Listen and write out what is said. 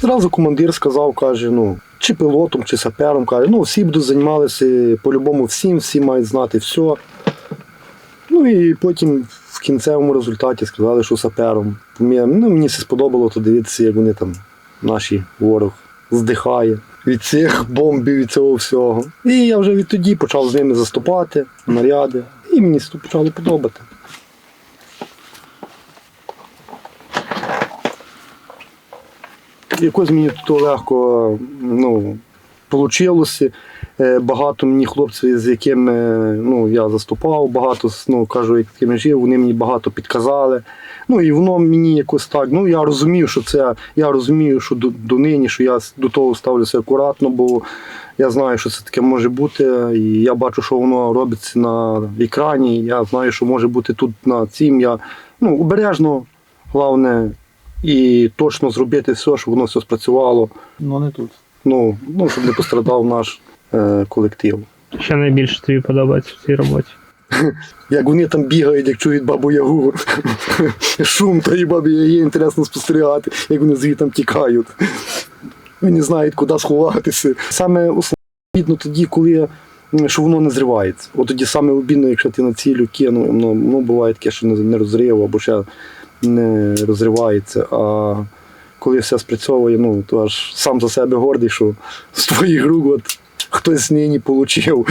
Зразу командир сказав, каже, ну, чи пілотом, чи сапером, каже, ну всі будуть займалися по-любому всім, всі мають знати все. Ну і потім в кінцевому результаті сказали, що сапером. Ну, Мені все сподобало, то дивитися, як вони там, наші ворог, здихає від цих бомбів, від цього всього. І я вже відтоді почав з ними заступати, наряди, і мені почало подобати. Якось мені тут легко ну, вийшло. Багато мені хлопців, з якими ну, я заступав, багато ну, кажу, як такими жив, вони мені багато підказали. Ну і воно мені якось так. Ну я розумів, що це. Я розумію, що до, донині, що я до того ставлюся акуратно, бо я знаю, що це таке може бути. І я бачу, що воно робиться на екрані. Я знаю, що може бути тут на цім. Я ну, обережно, головне, і точно зробити все, щоб воно все спрацювало. Ну не тут. Ну, ну щоб не пострадав наш е, колектив. Що найбільше тобі подобається в цій роботі? Як вони там бігають, як чують бабу Ягу. Шум тої баби Яги, інтересно спостерігати, як вони звідти тікають. Вони знають, куди сховатися. Саме основне обідно тоді, коли що воно не зривається. От тоді саме обідно, якщо ти на цілю кинув, воно, ну, буває таке, що не, не розрив або ще не розривається. А коли все спрацьовує, ну, то аж сам за себе гордий, що з твоїх рук от хтось нині отримав.